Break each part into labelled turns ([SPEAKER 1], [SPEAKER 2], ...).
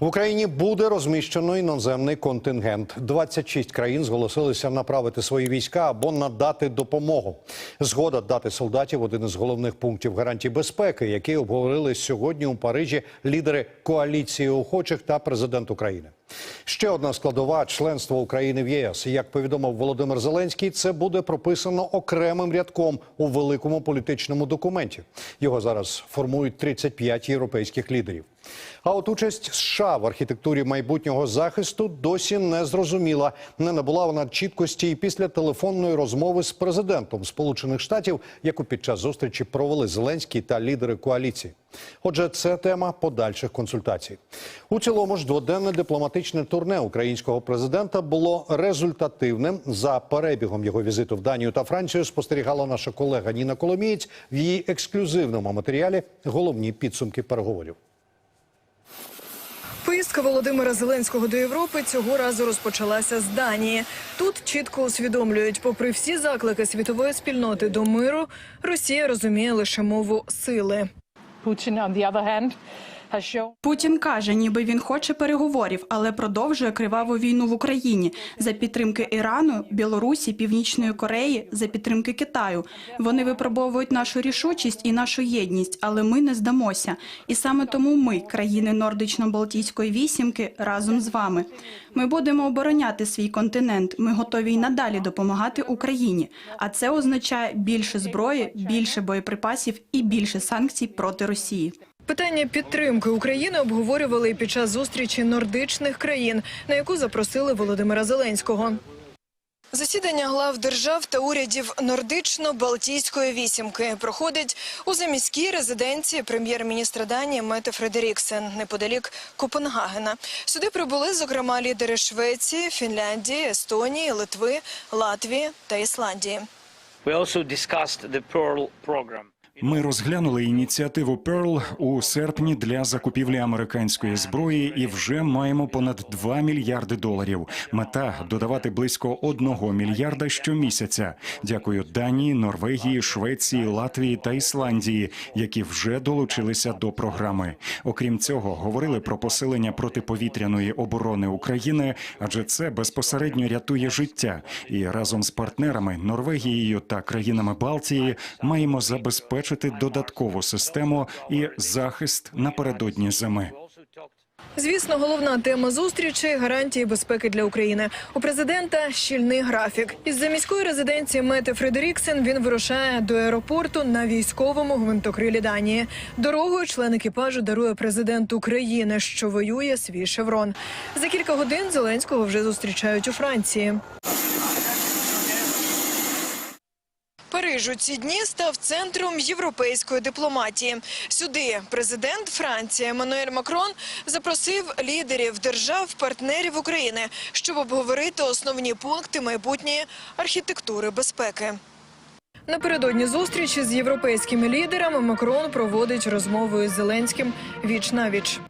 [SPEAKER 1] В Україні буде розміщено іноземний контингент. 26 країн зголосилися направити свої війська або надати допомогу. Згода дати солдатів один із головних пунктів гарантій безпеки, які обговорили сьогодні у Парижі лідери коаліції охочих та президент України. Ще одна складова членства України в ЄС. Як повідомив Володимир Зеленський, це буде прописано окремим рядком у великому політичному документі. Його зараз формують 35 європейських лідерів. А от участь США в архітектурі майбутнього захисту досі не зрозуміла. Не набула вона чіткості і після телефонної розмови з президентом Сполучених Штатів, яку під час зустрічі провели Зеленський та лідери коаліції. Отже, це тема подальших консультацій. У цілому ж дводенне дипломатичне турне українського президента було результативним. За перебігом його візиту в Данію та Францію спостерігала наша колега Ніна Коломієць в її ексклюзивному матеріалі головні підсумки переговорів.
[SPEAKER 2] Поїздка Володимира Зеленського до Європи цього разу розпочалася з Данії. Тут чітко усвідомлюють, попри всі заклики світової спільноти до миру, Росія розуміє лише мову сили.
[SPEAKER 3] Путін, on the other hand,
[SPEAKER 4] Путін каже, ніби він хоче переговорів, але продовжує криваву війну в Україні за підтримки Ірану, Білорусі, Північної Кореї, за підтримки Китаю. Вони випробовують нашу рішучість і нашу єдність, але ми не здамося. І саме тому ми, країни Нордично-Балтійської вісімки, разом з вами. Ми будемо обороняти свій континент. Ми готові й надалі допомагати Україні. А це означає більше зброї, більше боєприпасів і більше санкцій проти Росії.
[SPEAKER 2] Питання підтримки України обговорювали і під час зустрічі нордичних країн, на яку запросили Володимира Зеленського. Засідання глав держав та урядів Нордично-Балтійської вісімки проходить у заміській резиденції прем'єр-міністра Данії Мете Фредеріксен неподалік Копенгагена. Сюди прибули зокрема лідери Швеції, Фінляндії, Естонії, Литви, Латвії та Ісландії.
[SPEAKER 5] We also discussed the Pearl.
[SPEAKER 6] Ми розглянули ініціативу Pearl у серпні для закупівлі американської зброї і вже маємо понад 2 мільярди доларів. Мета додавати близько 1 мільярда щомісяця. Дякую Данії, Норвегії, Швеції, Латвії та Ісландії, які вже долучилися до програми. Окрім цього, говорили про посилення протиповітряної оборони України, адже це безпосередньо рятує життя. І разом з партнерами Норвегією та країнами Балтії маємо забезпечити додаткову систему і захист напередодні зими.
[SPEAKER 2] Звісно, головна тема зустрічі гарантії безпеки для України. У президента щільний графік. Із заміської резиденції Мети Фредеріксен він вирушає до аеропорту на військовому гвинтокрилі Данії. Дорогою член екіпажу дарує президенту країни, що воює свій шеврон. За кілька годин Зеленського вже зустрічають у Франції. Париж ці дні став центром європейської дипломатії. Сюди президент Франції Еммануель Макрон запросив лідерів держав-партнерів України, щоб обговорити основні пункти майбутньої архітектури безпеки. Напередодні зустрічі з європейськими лідерами Макрон проводить розмову із Зеленським віч на віч.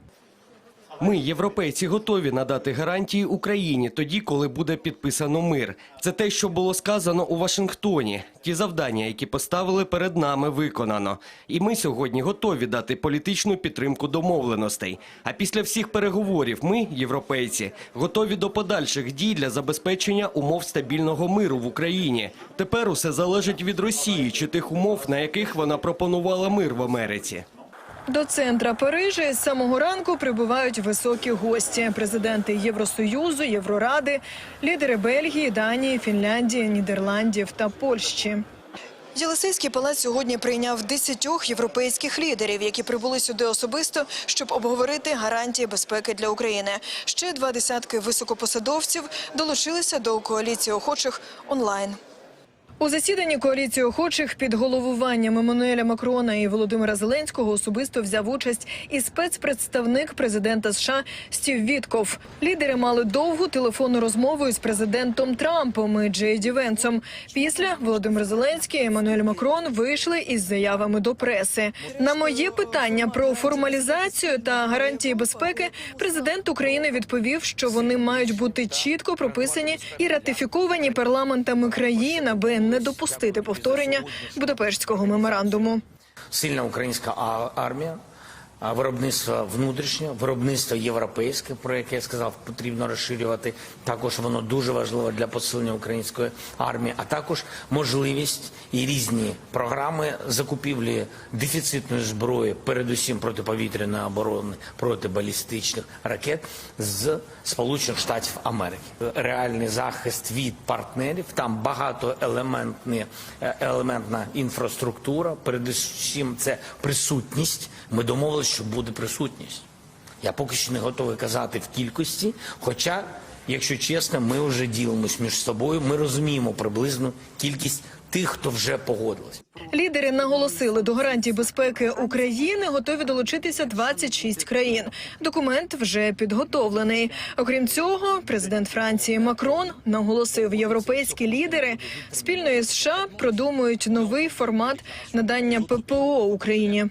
[SPEAKER 7] Ми, європейці, готові надати гарантії Україні тоді, коли буде підписано мир. Це те, що було сказано у Вашингтоні. Ті завдання, які поставили перед нами, виконано. І ми сьогодні готові дати політичну підтримку домовленостей. А після всіх переговорів ми, європейці, готові до подальших дій для забезпечення умов стабільного миру в Україні. Тепер усе залежить від Росії чи тих умов, на яких вона пропонувала мир в Америці.
[SPEAKER 2] До центра Парижа з самого ранку прибувають високі гості: президенти Євросоюзу, Євроради, лідери Бельгії, Данії, Фінляндії, Нідерландів та Польщі. Єлисейський палац сьогодні прийняв десятьох європейських лідерів, які прибули сюди особисто, щоб обговорити гарантії безпеки для України. Ще два десятки високопосадовців долучилися до коаліції охочих онлайн. У засіданні коаліції охочих під головуванням Еммануеля Макрона і Володимира Зеленського особисто взяв участь і спецпредставник президента США Стів Вітков. Лідери мали довгу телефонну розмову із президентом Трампом і Джей Ді. Після Володимир Зеленський і Еммануель Макрон вийшли із заявами до преси. На моє питання про формалізацію та гарантії безпеки президент України відповів, що вони мають бути чітко прописані і ратифіковані парламентами країн, аби не допустити повторення Будапештського меморандуму.
[SPEAKER 8] сильна українська армія, виробництво внутрішнє, виробництво європейське, про яке я сказав, потрібно розширювати. Також воно дуже важливо для посилення української армії, а також можливість і різні програми закупівлі дефіцитної зброї, передусім протиповітряної оборони, протибалістичних ракет з Сполучених Штатів Америки. Реальний захист від партнерів, там багатоелементні е, елементна інфраструктура. Передусім, це присутність. Ми домовилися, що буде присутність. Я поки що не готовий казати в кількості, хоча, якщо чесно, ми вже ділимось між собою. Ми розуміємо приблизну кількість тих, хто вже погодились.
[SPEAKER 2] Лідери наголосили, до гарантій безпеки України готові долучитися 26 країн. Документ вже підготовлений. Окрім цього, президент Франції Макрон наголосив, європейські лідери спільно із США продумують новий формат надання ППО Україні.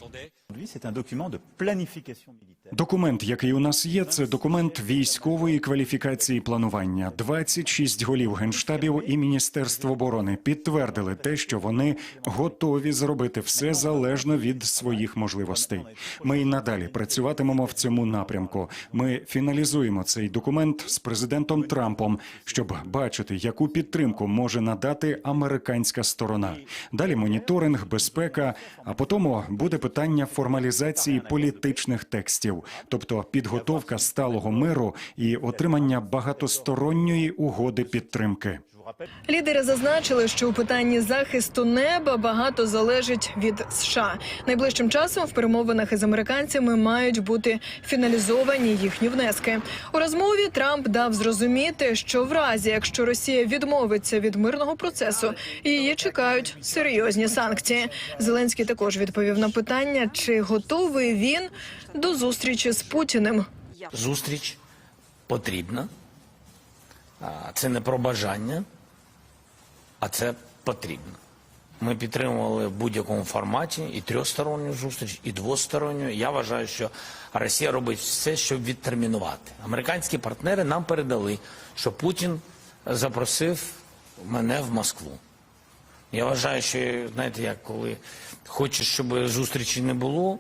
[SPEAKER 9] C'est un document de planification militaire.
[SPEAKER 6] Документ, який у нас є, це документ військової кваліфікації планування. 26 голів генштабів і Міністерство оборони підтвердили те, що вони готові зробити все залежно від своїх можливостей. Ми й надалі працюватимемо в цьому напрямку. Ми фіналізуємо цей документ з президентом Трампом, щоб бачити, яку підтримку може надати американська сторона. Далі моніторинг, безпека. А потім буде питання формалізації політичних текстів, тобто підготовка сталого миру і отримання багатосторонньої угоди підтримки.
[SPEAKER 2] Лідери зазначили, що у питанні захисту неба багато залежить від США. Найближчим часом в перемовинах із американцями мають бути фіналізовані їхні внески. У розмові Трамп дав зрозуміти, що в разі, якщо Росія відмовиться від мирного процесу, її чекають серйозні санкції. Зеленський також відповів на питання, чи готовий він до зустрічі з Путіним.
[SPEAKER 8] Зустріч потрібна. Це не про бажання, а це потрібно. Ми підтримували в будь-якому форматі і трьохсторонню зустріч, і двосторонню. Я вважаю, що Росія робить все, щоб відтермінувати. Американські партнери нам передали, що Путін запросив мене в Москву. Я вважаю, що знаєте, як коли хочеш, щоб зустрічі не було,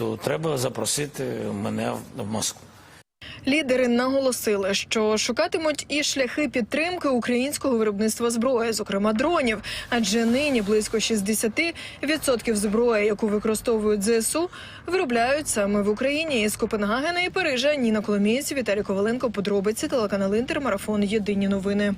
[SPEAKER 8] то треба запросити мене в- Москву.
[SPEAKER 2] Лідери наголосили, що шукатимуть і шляхи підтримки українського виробництва зброї, зокрема дронів. Адже нині близько 60% зброї, яку використовують ЗСУ, виробляють саме в Україні. Із Копенгагена і Парижа Ніна Коломієць, Віталій Коваленко. Подробиці телеканал Інтер. Марафон. Єдині новини.